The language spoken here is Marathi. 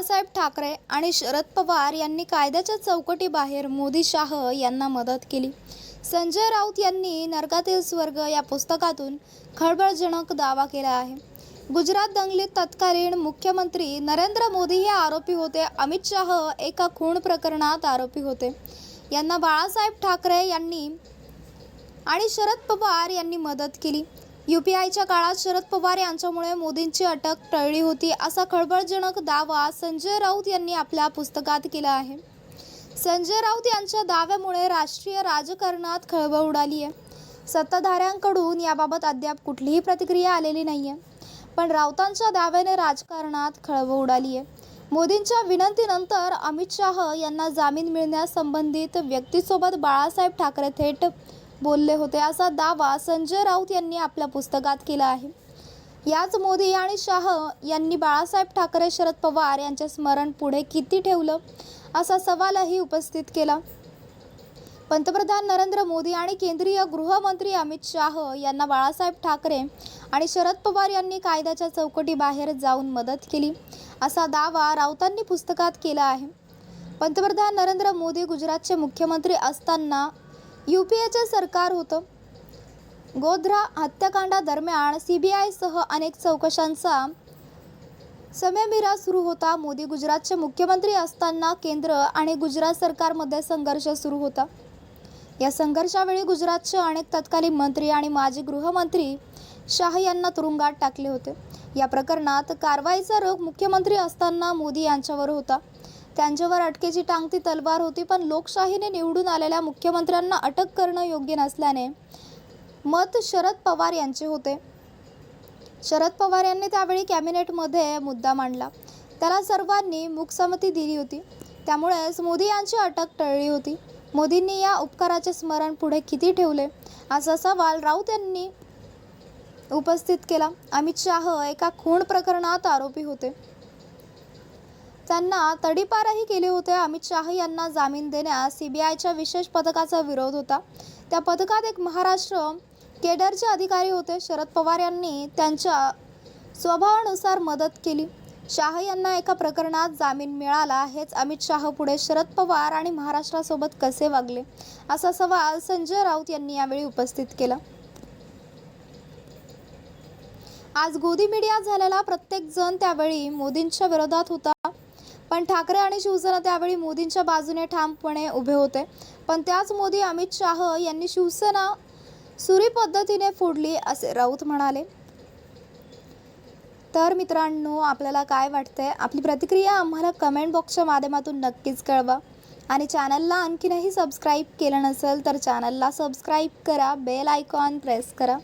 बाळासाहेब ठाकरे आणि शरद पवार यांनी कायद्याच्या चौकटीबाहेर मोदी शाह यांना मदत केली. संजय राऊत यांनी नरकातील स्वर्ग या पुस्तकातून खळबळजनक दावा केला आहे. गुजरात दंगलीत तत्कालीन मुख्यमंत्री नरेंद्र मोदी हे आरोपी होते. अमित शाह एका खून प्रकरणात आरोपी होते. यांना बाळासाहेब ठाकरे यांनी आणि शरद पवार यांनी मदत केली. युपीआयच्या काळात शरद पवार यांच्यामुळे मोदींची अटक टळली होती असा खळबळजनक दावा संजय राऊत यांनी आपल्या पुस्तकात केला आहे. संजय राऊत यांच्या दाव्यामुळे राष्ट्रीय राजकारणात खळबळ उडाली आहे. सत्ताधाऱ्यांकडून याबाबत अद्याप कुठलीही प्रतिक्रिया आलेली नाही आहे पण राऊतांच्या दाव्याने राजकारणात खळबळ उडाली आहे. मोदींच्या विनंतीनंतर अमित शाह यांना जामीन मिळण्यास संबंधित व्यक्तीसोबत बाळासाहेब ठाकरे थेट बोलले होते. असा दावा संजय राऊत यांनी आपल्या पुस्तकात केला आहे. याच मोदी आणि शाह यांनी बाळासाहेब ठाकरे शरद पवार यांचे स्मरण पुढे किती ठेवलं? असा सवालही उपस्थित केला. पंतप्रधान नरेंद्र मोदी आणि केंद्रीय गृहमंत्री अमित शाह यांना बाळासाहेब ठाकरे आणि शरद पवार यांनी कायद्याच्या चौकटीबाहेर जाऊन मदत केली. असा दावा राऊतांनी पुस्तकात केला आहे. पंतप्रधान नरेंद्र मोदी गुजरातचे मुख्यमंत्री असताना यू पी एचं सरकार होतं. गोध्रा हत्याकांडादरम्यान सी बी आयसह अनेक चौकशांचा समेमिरा सुरू होता. मोदी गुजरातचे मुख्यमंत्री असताना केंद्र आणि गुजरात सरकारमध्ये संघर्ष सुरू होता. या संघर्षावेळी गुजरातचे अनेक तत्कालीन मंत्री आणि माजी गृहमंत्री शाह यांना तुरुंगात टाकले होते. या प्रकरणात कारवाईचा रोग मुख्यमंत्री असताना मोदी यांच्यावर होता. त्यांच्यावर अटकेची टांगती तलवार होती पण लोकशाहीने निवडून आलेल्या मुख्यमंत्र्यांना अटक करणं योग्य नसल्याने मत शरद पवार यांचे होते. शरद पवार यांनी त्यावेळी कॅबिनेटमध्ये मुद्दा मांडला. त्याला सर्वांनी मुखसमती दिली होती. त्यामुळेच मोदी यांची अटक टळली होती. मोदींनी या उपकाराचे स्मरण पुढे किती ठेवले? असा सवाल राऊत यांनी उपस्थित केला. अमित शाह एका खून प्रकरणात आरोपी होते. त्यांना तडीपारही केले होते. अमित शाह यांना जामीन देण्यास सीबीआयच्या विशेष पथकाचा विरोध होता. त्या पथकात एक महाराष्ट्र केडरचे अधिकारी होते. शरद पवार यांनी त्यांच्या स्वभावानुसार मदत केली. शाह यांना एका प्रकरणात जामीन मिळाला हेच अमित शाह पुढे शरद पवार आणि महाराष्ट्रासोबत कसे वागले? असा सवाल संजय राऊत यांनी यावेळी उपस्थित केला. आज गोदी मीडिया झालेला प्रत्येक जण त्यावेळी मोदींच्या विरोधात होता. पण ठाकरे आणि शिवसेना त्यावेळी मोदींच्या बाजूने ठामपणे उभे होते. पण त्याच मोदी अमित शाह यांनी शिवसेना सुरी पद्धतीने फोडली असे राऊत म्हणाले. तर मित्रांनो आपल्याला काय वाटतंय? आपली प्रतिक्रिया आम्हाला कमेंट बॉक्सच्या माध्यमातून नक्कीच कळवा. आणि चॅनलला आणखीनही सबस्क्राईब केलं नसेल तर चॅनलला सबस्क्राईब करा बेल आयकॉन प्रेस करा.